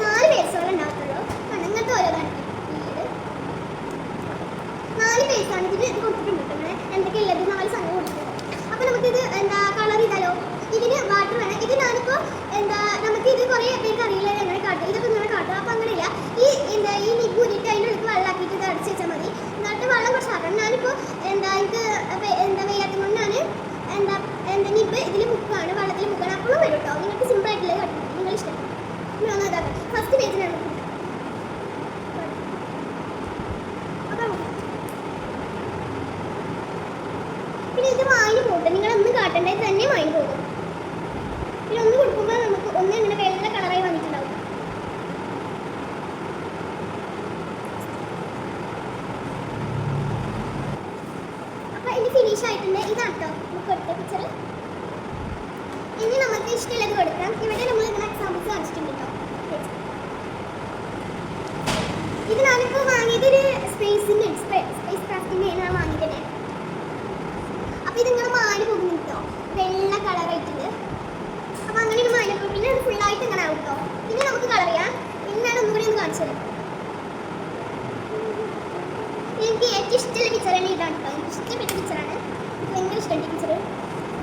നാല് പേഴ്സുകൾ ഉണ്ടാകത്തുള്ളൂ. കണ്ടോ ഇങ്ങനത്തെ വീട്. നാല് പേഴ്സാണ് ഇതിൽ ഇത് കൊടുത്തിട്ടുണ്ട് കേട്ടോ ഇങ്ങനെ എന്തൊക്കെയുള്ളത് നാല് സംഘം കൊടുത്തിട്ടുണ്ട് അപ്പോൾ നമുക്കിത് എന്താ കളർ ചെയ്താലോ? ഇതിന് വാട്ടർ വേണം. ഇത് ഞാനിപ്പോൾ എന്താ നമുക്ക് ഇത് കുറേ പേർക്ക് അറിയില്ല. എങ്ങനെ കാട്ടും. ഇതൊക്കെ ഇങ്ങനെ കാട്ടും. അപ്പോൾ അങ്ങനെയില്ല. ഈ എന്താ ഈ നിഗ് ഊരിയിട്ട് അതിന്റെ ഉള്ളിൽ വെള്ളമാക്കിയിട്ട് ഇത് അടച്ച് വെച്ചാൽ മതി എന്നിട്ട് വെള്ളം കുറച്ച് ആക്കണം ഞാനിപ്പോൾ എന്താ എനിക്ക് വെ- എന്താ വെയ്യാത്തത് കൊണ്ട് ഞാൻ എന്താ എന്താ നിബ് ഇതിൽ മുക്കാണ് വെള്ളത്തിൽ മുക്കാണ് അപ്പോഴും വരും കേട്ടോ നിങ്ങൾക്ക് സിമ്പിൾ ആയിട്ടുള്ളത് കാട്ടും നിങ്ങൾ ഇഷ്ടം നമ്മൾ ഇതാക്കാം ഫസ്റ്റ് പേജിനാണ് അപ്പോൾ പിന്നെ ഇത് വാങ്ങി പോട്ടെ. നിങ്ങൾ ഒന്ന് കാട്ടണ്ടേ തന്നെ വാങ്ങി പോകും പിന്നെ ഒന്ന് കൊടുക്കുമ്പോൾ നമുക്ക് ഒന്ന് ഇങ്ങനെ വെള്ള കളറായി വന്നിട്ടുണ്ടാവും. അപ്പൊ ഇത് ഫിനിഷ് ആയിട്ടുണ്ട്. ഇതാണ് കേട്ടോ നമുക്ക് കൊടുത്ത പിക്ചർ ഇനി നമുക്ക് ഇഷ്ടമുള്ളത് കൊടുക്കാം. ഇവിടെ നമ്മൾ ഇങ്ങനെ എക്സാമ്പിൾസ് കാണിച്ചിട്ടുണ്ട് കേട്ടോ. ഇത് ഞാനിപ്പോൾ വാങ്ങിയത് ഒരു സ്പേസിന്റെ സ്പേസ് ക്രാഫ്റ്റിന്റെ ഞാൻ വാങ്ങിയത്. അപ്പൊ ഇത് ഇങ്ങനെ മാറി പോകുന്നു കേട്ടോ വെള്ള കളർ ആയിട്ടുണ്ട് അപ്പൊ അങ്ങനെ ഒരു മാറി പോകും പിന്നെ ഫുൾ ആയിട്ട് ഇങ്ങനെ ആവും കേട്ടോ പിന്നെ നമുക്ക് കളർ ചെയ്യാം. പിന്നെ ഞാൻ ഒന്നുകൂടി ഒന്ന് കാണിച്ചത് എനിക്ക് ഏറ്റവും ഇഷ്ടമുള്ള പിക്ചറാണ് ഇതാണ് കേട്ടോ എനിക്ക് ഇഷ്ടപ്പെട്ട പിക്ചറാണ് എനിക്ക് ഭയങ്കര ഇഷ്ടമുണ്ട് പിക്ചർ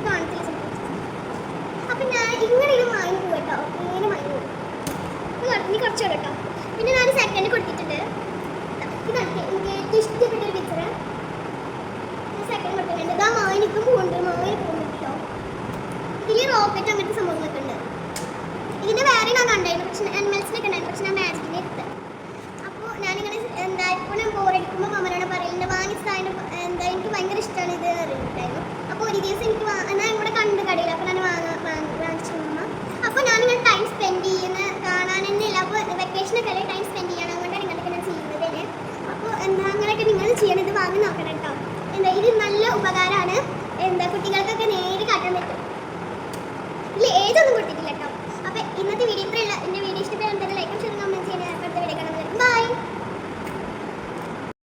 കാണിച്ചില്ല അപ്പൊ ഞാൻ ഇങ്ങനെ ഇത് വാങ്ങി പോകും കേട്ടോ ഇങ്ങനെ വാങ്ങി പോകും ഇനി കുറച്ച് കേട്ടോ പിന്നെ ഞാൻ സെക്കൻഡ് കൊടുത്തിട്ടുണ്ട്. ഇതാണ് എനിക്ക് ഏറ്റവും ഇഷ്ടപ്പെട്ട ഒരു പിക്ചറ് സെക്കൻഡ് കൊടുത്തിട്ടുണ്ട്. മാനിക്കും പോകുന്നുണ്ട് മാനി പോകുന്നുണ്ടല്ലോ ഇതിൽ റോക്കറ്റ് അങ്ങനത്തെ സംഭവങ്ങളൊക്കെ ഉണ്ട്. ഇതിന്റെ വേറെ ഞാൻ കണ്ടായിരുന്നു പക്ഷെ അനിമൽസിനൊക്കെ ഉണ്ടായിരുന്നു പക്ഷെ ഞാൻ മാജിക്കിനെ എടുത്ത്. അപ്പോൾ ഞാനിങ്ങനെ എന്താ ഇപ്പോൾ ഞാൻ ബോറടിക്കുമ്പോൾ മമ്മനോട് പറയുന്നുണ്ട് വാങ്ങിച്ചതിന് എന്താ എനിക്ക് ഭയങ്കര ഇഷ്ടമാണ് ഇത് അറിയിട്ടുണ്ടായിരുന്നു അപ്പോൾ ഒരു ദിവസം എനിക്ക് ഞാൻ ഇവിടെ കണ്ട് കടയിൽ അപ്പോൾ ഞാൻ വാങ്ങാൻ വാങ്ങിച്ചു അമ്മ അപ്പോൾ ഞാനിങ്ങനെ ടൈം സ്പെൻഡ് ചെയ്യുന്ന കാണാൻ തന്നെ ഇല്ല. അപ്പോൾ വെക്കേഷനൊക്കെ അല്ലേ ടൈം സ്പെൻഡ് ചെയ്യണം. അതുകൊണ്ടാണ് ഇങ്ങനെയൊക്കെ ഞാൻ ചെയ്യുന്നത് തന്നെ. അപ്പോൾ എന്താ അങ്ങനെയൊക്കെ നിങ്ങൾ ചെയ്യണം. ഇത് വാങ്ങി നോക്കണം കേട്ടോ. എന്താ ഇത് നല്ല ഉപകാരമാണ് എന്താ കുട്ടികൾക്കൊക്കെ നേരി കാട്ടാൻ പറ്റും.